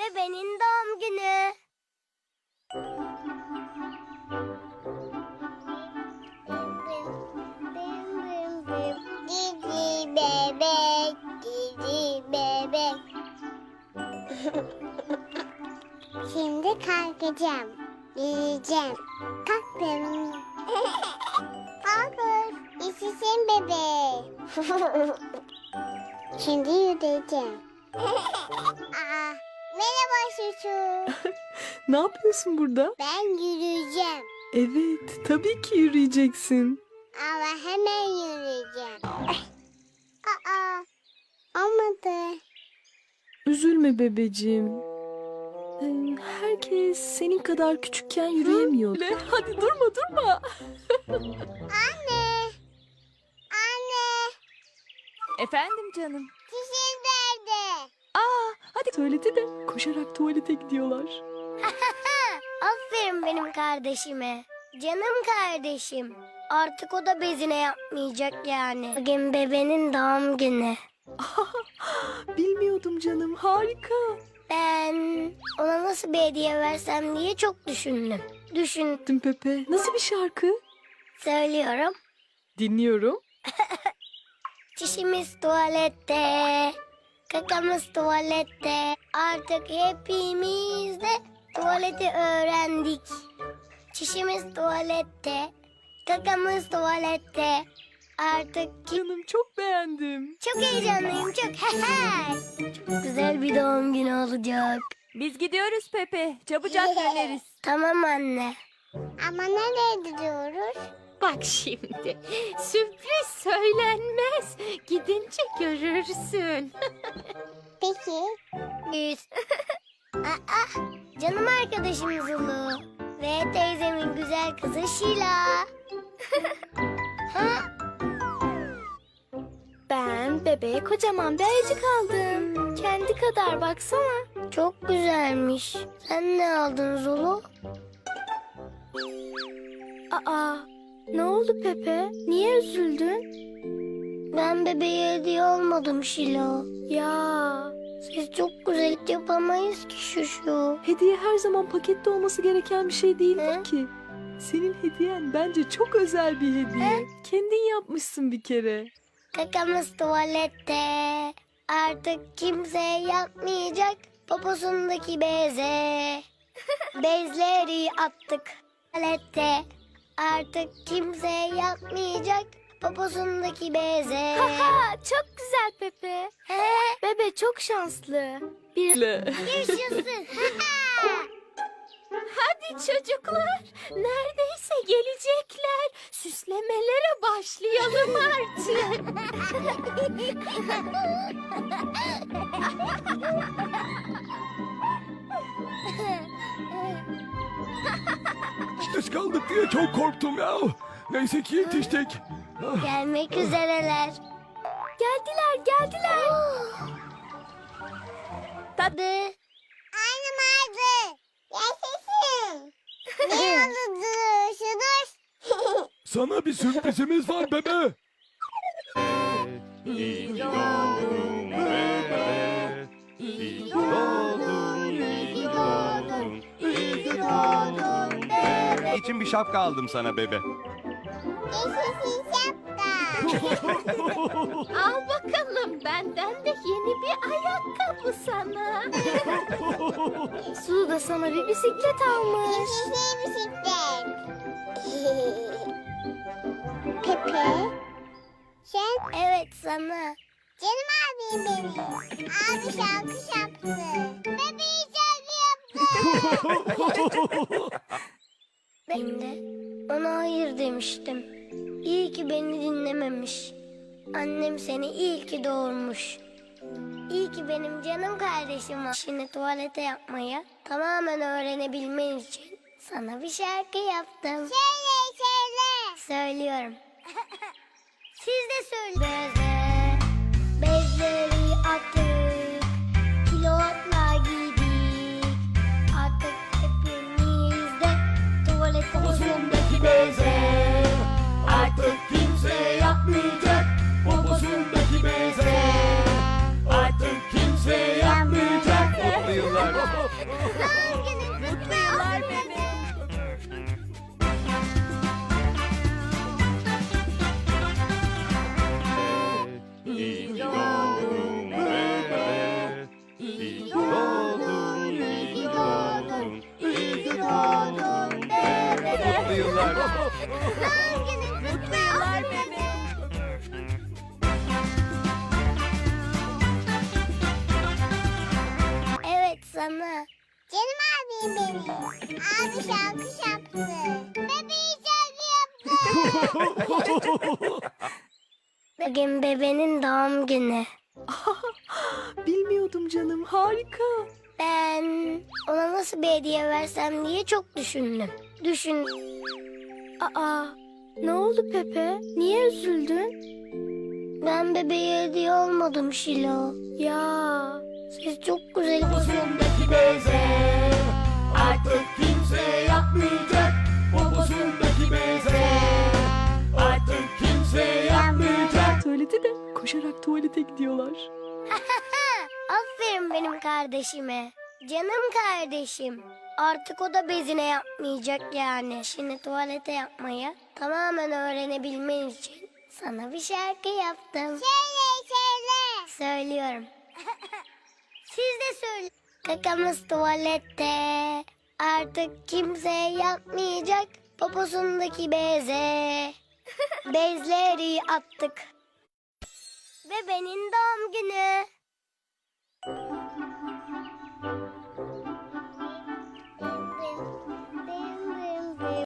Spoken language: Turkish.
bebenin doğum günü. Cici bebek, cici bebek. Şimdi kalkacağım. Yiyeceğim. Kalktım. Kalkır. İşisin bebeği. Şimdi yürüyeceğim. Aa, merhaba Şuşu. Ne yapıyorsun burada? Ben yürüyeceğim. Evet, tabii ki yürüyeceksin. Ama hemen yürüyeceğim. Aa, olmadı. Üzülme bebeciğim. Ee, Herkes senin kadar küçükken yürüyemiyor. Hadi durma durma. Anne. Anne. Efendim canım. Hadi söyledi de koşarak tuvalete gidiyorlar. Aferin benim kardeşime. Canım kardeşim. Artık o da bezine yapmayacak yani. Bugün bebenin doğum günü. Bilmiyordum canım harika. Ben ona nasıl bir hediye versem diye çok düşündüm. Düşün Gittim Pepe. Nasıl bir şarkı? söylüyorum. Dinliyorum. Çişimiz tuvalette, kakamız tuvalette. Artık hepimiz de tuvaleti öğrendik. Çişimiz tuvalette, kakamız tuvalette. Artık. Canım çok beğendim. Çok heyecanlıyım çok. çok güzel bir doğum günü olacak. biz gidiyoruz Pepe. Çabucak döneriz. Tamam anne. Ama nereye gidiyoruz? Bak şimdi sürpriz söylenmez. Gidince görürsün. Peki. Biz. Aa, canım arkadaşım Zulu. Ve teyzemin güzel kızı Şila. ha? Ben bebeğe kocaman bir ayıcık aldım. Kendi kadar baksana. Çok güzelmiş. Sen ne aldın Zulu? Aa, ne oldu Pepe? Niye üzüldün? Ben bebeğe hediye almadım Şila. Ya, Siz çok güzel yapamayız ki şu şu. Hediye her zaman pakette olması gereken bir şey değildir Hı? ki. Senin hediyen bence çok özel bir hediye. Kendin yapmışsın bir kere. Kakamız tuvalette. Artık kimse yapmayacak poposundaki beze. Bezleri attık tuvalette. Artık kimse yapmayacak poposundaki beze. ha, çok güzel Pepe. He, Bebe çok şanslı. Bir... Yaşasın. Hadi çocuklar, neredeyse gelecekler. Süslemelere başlayalım artık. Geç kaldık diye çok korktum ya. Neyse ki yetiştik. Ah, Gelmek üzereler. Geldiler, geldiler. Tadı. Annem aldı. Yaşasın. ne oldu Şudur. Sana bir sürprizimiz var bebe. İyi doğdun bebe. İyi doğdun, iyi doğdun, iyi doğdun bebe. İçin bir şapka aldım sana bebe. Yaşasın şapka. Al bakalım benden de yeni bir ayakkabı sana. Su da sana bir bisiklet almış. Yaşasın bisiklet. Pepe. Sen? Evet sana. Canım abim benim. Abi şarkı yaptı. Bebeği şarkı yaptı. ben de ona hayır demiştim. İyi ki beni dinlememiş. Annem seni iyi ki doğurmuş. İyi ki benim canım kardeşim var. Şimdi tuvalete yapmayı tamamen öğrenebilmen için sana bir şarkı yaptım. Söyle söyle. Söylüyorum. Siz de söyleyin. Beze, bezleri Mutlu yıllar. Evet sana. Canım abim benim. Abi şarkı yaptı. Bebeği şarkı yaptı. Bugün bebenin doğum günü. Bilmiyordum canım harika. Ben ona nasıl bir hediye versem diye çok düşündüm. Düşün. Aa, ne oldu Pepe? Niye üzüldün? Ben bebeğe hediye olmadım Şilo. Ya, Siz çok güzel Poposundaki beze artık kimse yapmayacak. Poposundaki beze artık kimse yapmayacak. Söyledi de koşarak tuvalete gidiyorlar. Aferin benim kardeşime. Canım kardeşim. Artık o da bezine yapmayacak yani. Şimdi tuvalete yapmayı tamamen öğrenebilmen için sana bir şarkı yaptım. Söyle söyle. Söylüyorum. Siz de söyle. Kakamız tuvalette. Artık kimse yapmayacak poposundaki beze. Bezleri attık. Bebenin doğum günü.